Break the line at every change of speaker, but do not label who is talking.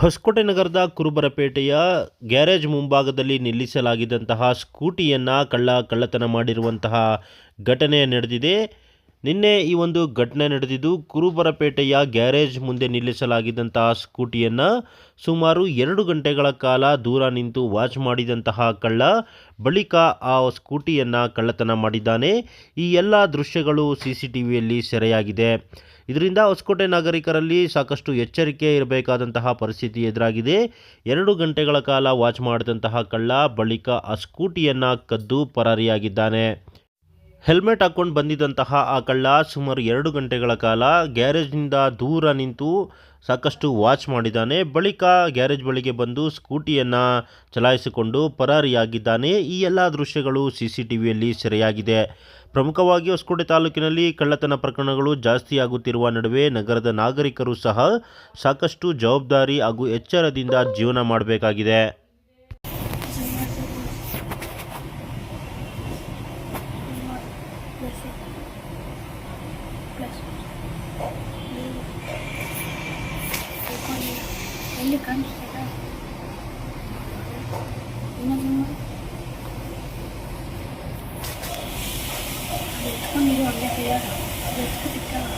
ಹೊಸಕೋಟೆ ನಗರದ ಕುರುಬರಪೇಟೆಯ ಗ್ಯಾರೇಜ್ ಮುಂಭಾಗದಲ್ಲಿ ನಿಲ್ಲಿಸಲಾಗಿದ್ದಂತಹ ಸ್ಕೂಟಿಯನ್ನು ಕಳ್ಳ ಕಳ್ಳತನ ಮಾಡಿರುವಂತಹ ಘಟನೆ ನಡೆದಿದೆ. ನಿನ್ನೆ ಈ ಒಂದು ಘಟನೆ ನಡೆದಿದ್ದು ಕುರುಬರಪೇಟೆಯ ಗ್ಯಾರೇಜ್ ಮುಂದೆ ನಿಲ್ಲಿಸಲಾಗಿದ್ದಂತಹ ಸ್ಕೂಟಿಯನ್ನು ಸುಮಾರು ಎರಡು ಗಂಟೆಗಳ ಕಾಲ ದೂರ ನಿಂತು ವಾಚ್ ಮಾಡಿದಂತಹ ಕಳ್ಳ ಬಳಿಕ ಆ ಸ್ಕೂಟಿಯನ್ನು ಕಳ್ಳತನ ಮಾಡಿದ್ದಾನೆ. ಈ ಎಲ್ಲ ದೃಶ್ಯಗಳು ಸಿ ಸಿ ಟಿ ವಿಯಲ್ಲಿ ಸೆರೆಯಾಗಿದೆ. ಇದರಿಂದ ಹೊಸಕೋಟೆ ನಾಗರಿಕರಲ್ಲಿ ಸಾಕಷ್ಟು ಎಚ್ಚರಿಕೆ ಇರಬೇಕಾದಂತಹ ಪರಿಸ್ಥಿತಿ ಎದುರಾಗಿದೆ. ಎರಡು ಗಂಟೆಗಳ ಕಾಲ ವಾಚ್ ಮಾಡಿದಂತಹ ಕಳ್ಳ ಬಳಿಕ ಆ ಸ್ಕೂಟಿಯನ್ನು ಕದ್ದು ಪರಾರಿಯಾಗಿದ್ದಾನೆ. ಹೆಲ್ಮೆಟ್ ಹಾಕ್ಕೊಂಡು ಬಂದಿದ್ದಂತಹ ಆ ಕಳ್ಳ ಸುಮಾರು ಎರಡು ಗಂಟೆಗಳ ಕಾಲ ಗ್ಯಾರೇಜ್ನಿಂದ ದೂರ ನಿಂತು ಸಾಕಷ್ಟು ವಾಚ್ ಮಾಡಿದ್ದಾನೆ. ಬಳಿಕ ಗ್ಯಾರೇಜ್ ಬಳಿಗೆ ಬಂದು ಸ್ಕೂಟಿಯನ್ನು ಚಲಾಯಿಸಿಕೊಂಡು ಪರಾರಿಯಾಗಿದ್ದಾನೆ. ಈ ಎಲ್ಲ ದೃಶ್ಯಗಳು ಸಿ ಸಿ ಟಿ ವಿಯಲ್ಲಿ ಸೆರೆಯಾಗಿದೆ. ಪ್ರಮುಖವಾಗಿ ಹೊಸಕೋಟೆ ತಾಲೂಕಿನಲ್ಲಿ ಕಳ್ಳತನ ಪ್ರಕರಣಗಳು ಜಾಸ್ತಿಯಾಗುತ್ತಿರುವ ನಡುವೆ ನಗರದ ನಾಗರಿಕರು ಸಹ ಸಾಕಷ್ಟು ಜವಾಬ್ದಾರಿ ಹಾಗೂ ಎಚ್ಚರದಿಂದ ಜೀವನ ಮಾಡಬೇಕಾಗಿದೆ.
50 gram şeker. En azından Tutamıyorum ne kadar. Tutamıyorum.